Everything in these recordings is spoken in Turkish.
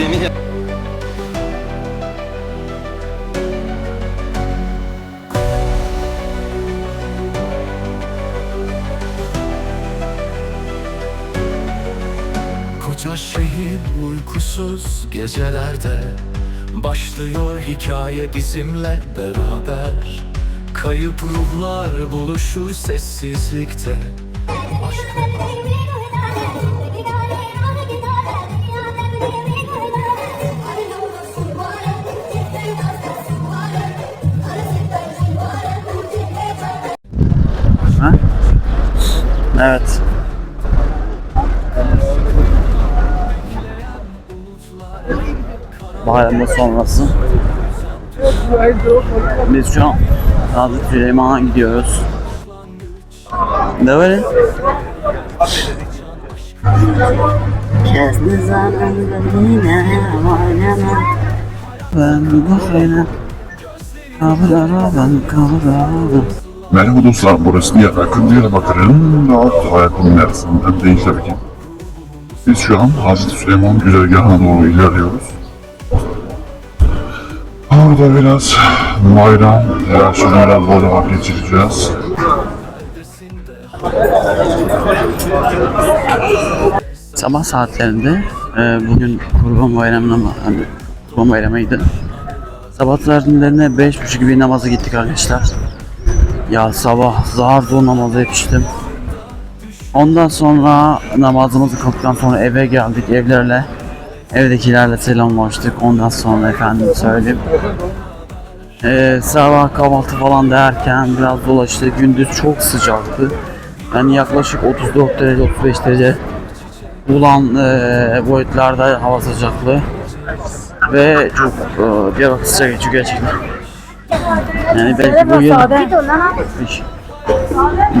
kendimi Koca şehir uykusuz gecelerde. Başlıyor hikaye bizimle beraber. Kayıp ruhlar buluşur sessizlikte. Ha? Evet. Bayramda sonrası. Biz şu an Hazreti Süleyman'a gidiyoruz. Ne böyle? Ben bu sene Kablara ben kablara Merhaba dostlar, burası Diyarbakır. Diyarbakır'ın rahat hayatının arasında değil tabii ki. Biz şu an Hazreti Süleyman güzergahına doğru ilerliyoruz. Orada biraz bayram telaşını biraz burada vakit geçireceğiz. Sabah saatlerinde e, bugün Kurban Bayramı'na hani Kurban Bayramı'ydı. Sabah saatlerinde beş buçuk gibi namaza gittik arkadaşlar. Ya sabah zar zor namaza yetiştim. Ondan sonra namazımızı kıldıktan sonra eve geldik evlerle. Evdekilerle selamlaştık. Ondan sonra efendim söyleyeyim. Ee, sabah kahvaltı falan derken biraz dolaştık. Gündüz çok sıcaktı. Yani yaklaşık 34 derece 35 derece bulan e, boyutlarda hava sıcaklığı ve çok e, Diyarbakır sıcak geçiyor gerçekten. Yani belki bu yıl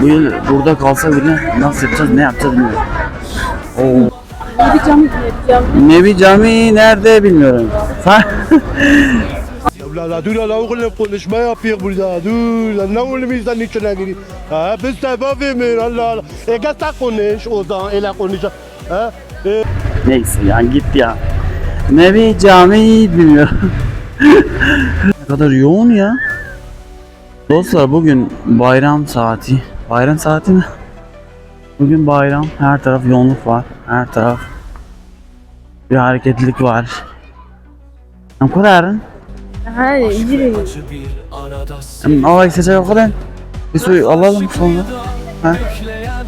bu yıl burada kalsa bile nasıl yapacağız ne yapacağız bilmiyorum. Oo. Nebi Cami nerede bilmiyorum. Sa- La la dur la oğlum konuşma yapıyor burada dur ne oğlum bizden içine giriyor ha biz sebep mi Allah Allah e gel konuş o zaman ele konuş ha e, Neyse ya gitti ya. Nebi Cami bilmiyorum. Ne kadar yoğun ya. Dostlar bugün bayram saati. Bayram saati mi? Bugün bayram. Her taraf yoğunluk var. Her taraf bir hareketlilik var. Ne kadar? Bir arada Allah isteyecek o kadar. Bir su alalım sonra. Ha? Bekleyen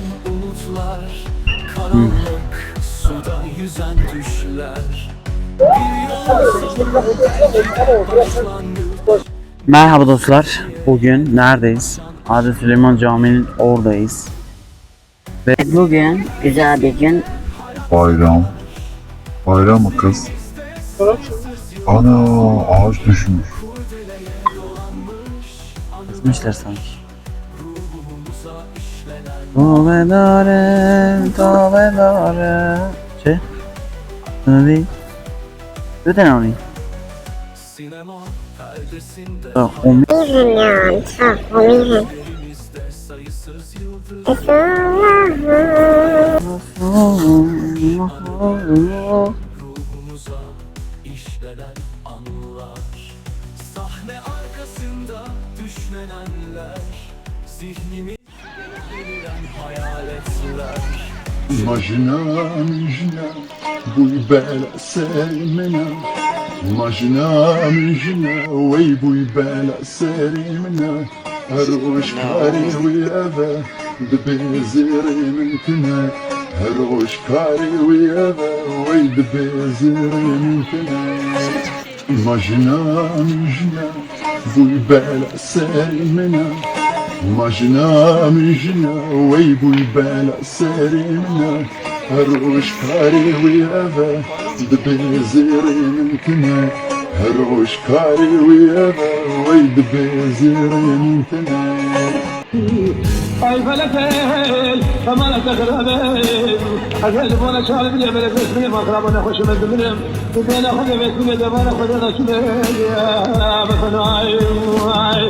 Merhaba dostlar. Bugün neredeyiz? Hazreti Süleyman Camii'nin oradayız. Bugün güzel bir gün Bayram. Bayram mı kız? Ana ağaç düşmüş. Kızmışlar sanki. Tövbe dare, tövbe dare. Şey? Ne değil? Tane onu. Sinema perdesinde Bak, o mi- Bilmiyorum sayısız yıldız ruhumuza işlenen anılar Sahne arkasında düşlenenler Zihnimi deliren hayaletler. Majina, mijina, bu bela serimina Majina, mijina, vay bu bela serimina هروش كاري ويابا ببيزيري من كنا هروش كاري ويابا وي ببيزيري من كنا مجنا مجنا بوي بالا سالمنا مجنا مجنا وي بوي بالا سالمنا هروش كاري ويابا ببيزيري من كنا هروش كاري ويابا وي ببيزيري من كنا Ay felefel, kamalat akrabel Hazel bana çağrı bile böyle besmeyim akrabana hoşum ediminim Bana hoşum etmine de bana hoşum etmine ya Bakın ay ay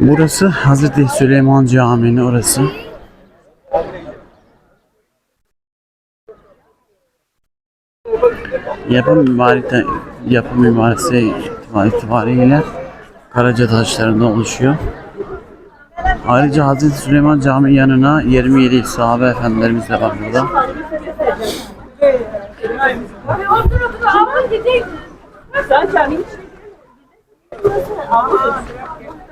Burası Hazreti Süleyman Camii'nin orası. Yapı mübarete, yapı mübarese itibariyle Karaca taşlarında oluşuyor. Ayrıca Hazreti Süleyman Camii yanına 27 sahabe efendilerimiz de var burada.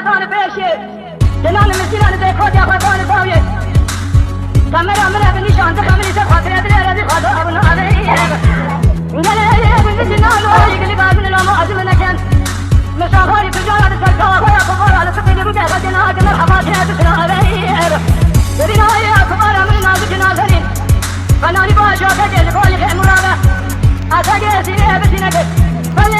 خدان بشه دلال مسیران به خود یا خدان باوی کمر امر ابن شانت خمری سے خاطر ادری رضی خدا ابن علی گله ای ابن جنال و ای گلی بابن لام عزم نکن. مسافر تجارت سرکا و یا خبر علی سبیل مکه خدنا اگر حفاظ ہے تو سنا رہی ہے دین ہے اخبار امر ناز جنازرین با جا کے دل کو لکھے مرابا اتا کے سینے بسینے بس